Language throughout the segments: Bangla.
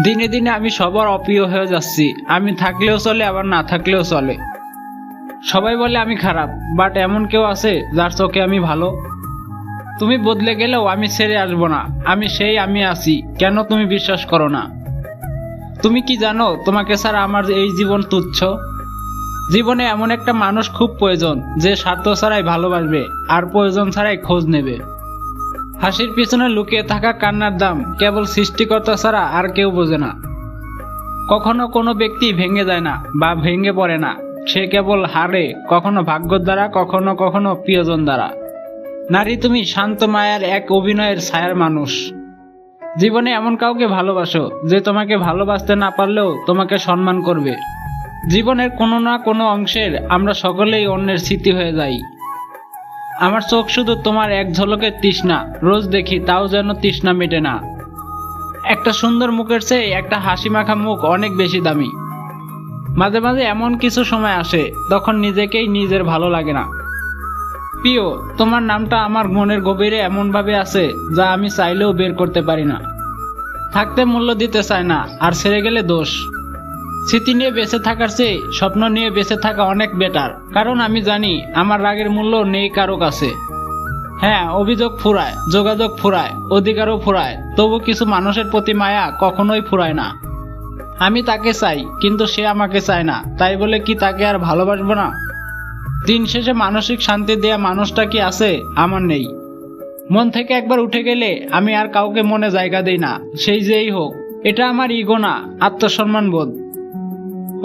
দিনে দিনে আমি সবার অপ্রিয় হয়ে যাচ্ছি। আমি থাকলেও চলে, আবার না থাকলেও চলে। সবাই বলে আমি খারাপ বাট এমন কেউ আছে যার চোখে আমি ভালো? তুমি বদলে গেলেও আমি ছেড়ে আসব না। আমি সেই আমি আছি, কেন তুমি বিশ্বাস করো না? তুমি কি জানো তোমাকে ছাড়া আমার এই জীবন তুচ্ছ? জীবনে এমন একটা মানুষ খুব প্রয়োজন, যে স্বার্থ ছাড়াই ভালোবাসবে, আর প্রয়োজন ছাড়াই খোঁজ নেবে। হাসির পিছনে লুকিয়ে থাকা কান্নার দাম কেবল সৃষ্টিকর্তা ছাড়া আর কেউ বোঝে না। কখনো কোনো ব্যক্তি ভেঙে যায় না বা ভেঙে পড়ে না। সে কেবল হারে, কখনো ভাগ্যর দ্বারা, কখনো কখনো প্রিয়জন দ্বারা। নারী তুমি শান্ত মায়ার এক অভিনয়ের ছায়ার মানুষ। জীবনে এমন কাউকে ভালোবাসো যে তোমাকে ভালোবাসতে না পারলেও তোমাকে সম্মান করবে। জীবনের কোনো না কোনো অংশের আমরা সকলেই অন্যের স্মৃতি হয়ে যাই। আমার চোখ শুধু তোমার এক ঝলকের তৃষ্ণা। রোজ দেখি তাও যেন তৃষ্ণা মেটে না। একটা সুন্দর মুখের চেয়ে একটা হাসি মাখা মুখ অনেক বেশি দামি। মাঝে মাঝে এমন কিছু সময় আসে, তখন নিজেকেই নিজের ভালো লাগে না। প্রিয়, তোমার নামটা আমার মনের গভীরে এমনভাবে আছে, যা আমি চাইলেও বের করতে পারি না। থাকতে মূল্য দিতে চায় না, আর ছেড়ে গেলে দোষ। স্মৃতি নিয়ে বেঁচে থাকার চেয়ে স্বপ্ন নিয়ে বেঁচে থাকা অনেক বেটার কারণ আমি জানি আমার রাগের মূল্য নেই কারও কাছে। হ্যাঁ অভিযোগ ফুরায়, যোগাযোগ ফুরায়, অধিকারও ফুরায়, তবু কিছু মানুষের প্রতি মায়া কখনোই ফুরায় না। আমি তাকে চাই, কিন্তু সে আমাকে চায় না। তাই বলে কি তাকে আর ভালোবাসবো না? দিন শেষে মানসিক শান্তি দেয়া মানুষটা কি আছে, আমার নেই। মন থেকে একবার উঠে গেলে আমি আর কাউকে মনে জায়গা দেই না। সেই যেই হোক, এটা আমার ইগো না, আত্মসম্মান বোধ।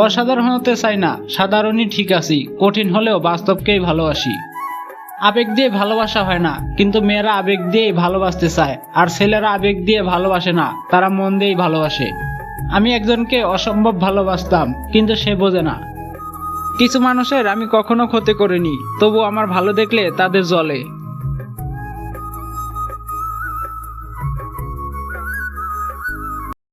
অসাধারণ হতে চাই না, সাধারণই ঠিক আছি, কঠিন হলেও বাস্তবকেই ভালোবাসি। আবেগ দিয়ে ভালোবাসা হয় না, কিন্তু মেয়েরা আবেগ দিয়েই ভালোবাসতে চায়, আর ছেলেরা আবেগ দিয়ে ভালোবাসে না, তারা মন দিয়েই ভালোবাসে। আমি একজনকে অসম্ভব ভালোবাসতাম, কিন্তু সে বোঝে না। কিছু মানুষের আমি কখনো ক্ষতি করিনি, তবু আমার ভালো দেখলে তাদের জ্বলে।